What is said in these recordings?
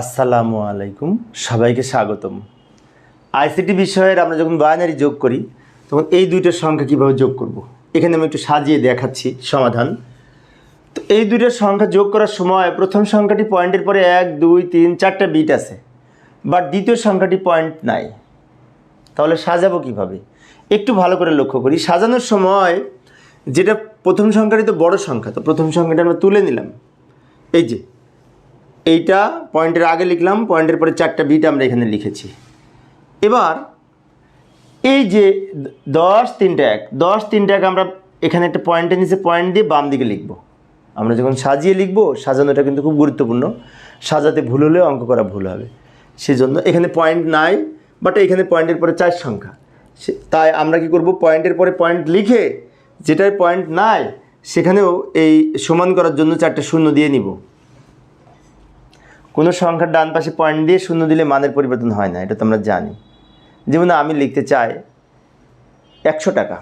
আসসালামু আলাইকুম, সবাইকে স্বাগতম। আইসিটি বিষয়ের আমরা যখন বাইনারি যোগ করি, তখন এই দুইটার সংখ্যা কীভাবে যোগ করব। এখানে আমি একটু সাজিয়ে দেখাচ্ছি সমাধান। তো এই দুইটার সংখ্যা যোগ করার সময় প্রথম সংখ্যাটি পয়েন্টের পরে এক, দুই, তিন, চারটা বিট আছে, বাট দ্বিতীয় সংখ্যাটি পয়েন্ট নাই। তাহলে সাজাবো কীভাবে? একটু ভালো করে লক্ষ্য করি। সাজানোর সময় যেটা প্রথম সংখ্যাটি তো বড় সংখ্যা, তো প্রথম সংখ্যাটা আমরা তুলে নিলাম। এই যে এইটা পয়েন্টের আগে লিখলাম, পয়েন্টের পরে চারটা বিট আমরা এখানে লিখেছি। এবার এই যে দশ তিনটা এক, দশ তিনটা এক আমরা এখানে একটা পয়েন্টের নিচে পয়েন্ট দিয়ে বাম দিকে লিখব। আমরা যখন সাজিয়ে লিখব, সাজানোটা কিন্তু খুব গুরুত্বপূর্ণ। সাজাতে ভুল হলে অঙ্ক করা ভুল হবে। সেজন্য এখানে পয়েন্ট নাই বাট এখানে পয়েন্টের পরে চার সংখ্যা। তাই আমরা কি করব? পয়েন্টের পরে পয়েন্ট লিখে যেটার পয়েন্ট নাই, সেখানেও এই সমান করার জন্য চারটে শূন্য দিয়ে নিব। কোনো সংখ্যার ডান পাশে পয়েন্ট দিয়ে শূন্য দিলে মানের পরিবর্তন হয় না, এটা তো আমরা জানি। যেমন আমি লিখতে চাই একশো টাকা।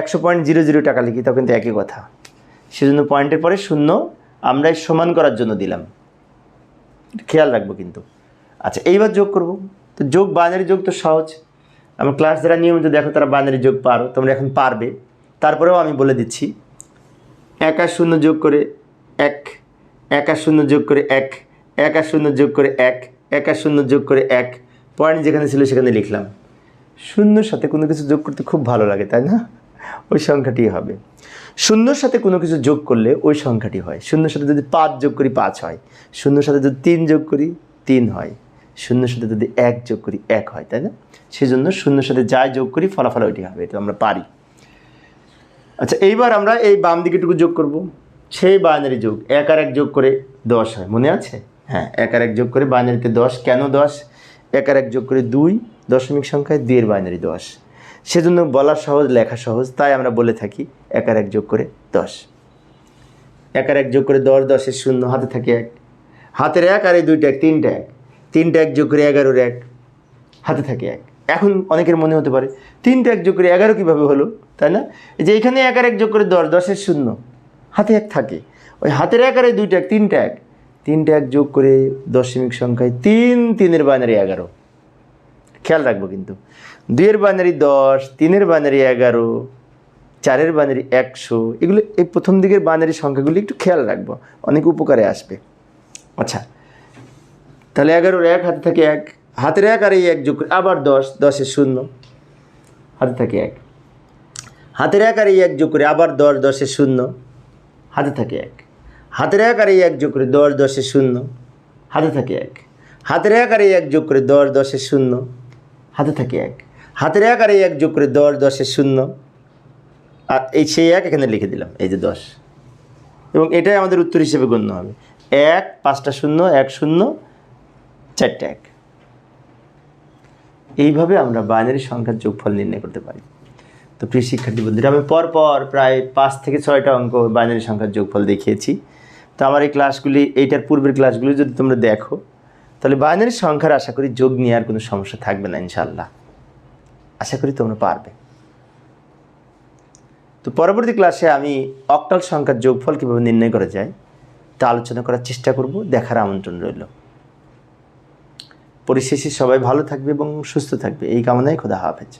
একশো পয়েন্ট জিরো জিরো টাকা লিখি, তখন কিন্তু একই কথা। সেজন্য পয়েন্টের পরে শূন্য আমরা সমান করার জন্য দিলাম। খেয়াল রাখব কিন্তু। আচ্ছা এইবার যোগ করব। তো যোগ বাইনারি যোগ তো সহজ। আমার ক্লাস যারা নিয়মিত দেখো, তারা বাইনারি যোগ পারো, তোমরা এখন পারবে। তারপরেও আমি বলে দিচ্ছি, এক শূন্য যোগ করে এক এক শূন্য যোগ করে এক এক আর শূন্য যোগ করে এক এক আর শূন্য যোগ করে এক। পয়েন্ট যেখানে ছিল সেখানে লিখলাম। শূন্যর সাথে কোনো কিছু যোগ করতে খুব ভালো লাগে, তাই না? ওই সংখ্যাটি হবে। শূন্যর সাথে কোনো কিছু যোগ করলে ওই সংখ্যাটি হয়। শূন্যর সাথে যদি পাঁচ যোগ করি, পাঁচ হয়। শূন্যর সাথে যদি তিন যোগ করি, তিন হয়। শূন্যর সাথে যদি এক যোগ করি, এক হয়, তাই না? সেই জন্য শূন্যর সাথে যাই যোগ করি, ফলাফল ওইটি হবে, এটা আমরা পারি। আচ্ছা এইবার আমরা এই বাম দিকেটুকু যোগ করব। সেই বাইনারি যোগ, এক আর এক যোগ করে দশ হয়। মনে আছে? হ্যাঁ এক আর এক যোগ করে বাইনারিতে দশ। কেন দশ? এক আর এক যোগ করে দুই, দশমিক সংখ্যায় দুইয়ের বাইনারি দশ। সেজন্য বলা সহজ, লেখা সহজ, তাই আমরা বলে থাকি এক আর এক যোগ করে দশ। এক আর এক যোগ করে দশ, দশের শূন্য, হাতে থাকে এক। হাতের এক আর এই দুইটা এক, তিনটা এক। তিনটা এক যোগ করে এগারোর এক, হাতে থাকে এক। এখন অনেকের মনে হতে পারে, তিনটা এক যোগ করে এগারো কীভাবে হলো? তাই না? যে এখানে এক আর এক যোগ করে দশ, দশের শূন্য, হাতে এক থাকে। ওই হাতের এক আর এই দুইটা এক, তিনটা এক তিনটা এক যোগ করে দশমিক সংখ্যায় তিন, তিনের বাইনারি এগারো। খেয়াল রাখব কিন্তু। দুইয়ের বাইনারি দশ, তিনের বাইনারি এগারো, চারের বাইনারি একশো, এগুলো এই প্রথম দিকের বাইনারি সংখ্যাগুলি একটু খেয়াল রাখব। অনেক উপকারে আসবে। আচ্ছা তাহলে এগারোর এক, হাতে থাকে এক। হাতের এক আর এই এক যোগ করে আবার দশ, দশের শূন্য। হাতে থাকে এক। হাতের এক আর এই এক যোগ করে আবার দশ, দশের শূন্য। হাতে থাকে এক। হাতের এক আর এক যোগ করে দশ দশের শূন্য। হাতে থাকে এক। হাতের এক আর এক যোগ করে দশ দশের শূন্য। হাতে থাকে এক। হাতের এক আর এক যোগ করে দশ দশের শূন্য। আর এই সেই এক এখানে লিখে দিলাম, এই যে দশ। এবং এটাই আমাদের উত্তর হিসেবে গণ্য হবে। এক, পাঁচটা শূন্য, এক শূন্য, চারটে এক। এইভাবে আমরা বাইনারি সংখ্যার যোগফল নির্ণয় করতে পারি। তো প্রিয় শিক্ষার্থী বন্ধুরা, আমি পর পর প্রায় পাঁচ থেকে ছয়টা অঙ্ক বাইনারি সংখ্যার যোগফল দেখিয়েছি। তো আমার এই ক্লাসগুলি এইটার পূর্বের ক্লাসগুলি যদি তোমরা দেখো, তাহলে বাইনারি সংখ্যার আশা করি যোগ নিয়ে আর কোনো সমস্যা থাকবে না ইনশাল্লাহ আশা করি তোমরা পারবে। তো পরবর্তী ক্লাসে আমি অক্টাল সংখ্যার যোগফল কীভাবে নির্ণয় করা যায়, তা আলোচনা করার চেষ্টা করব, দেখার আমন্ত্রণ রইল। পরিশেষে সবাই ভালো থাকবে এবং সুস্থ থাকবে। এই কামনায় খোদা হাফেজ।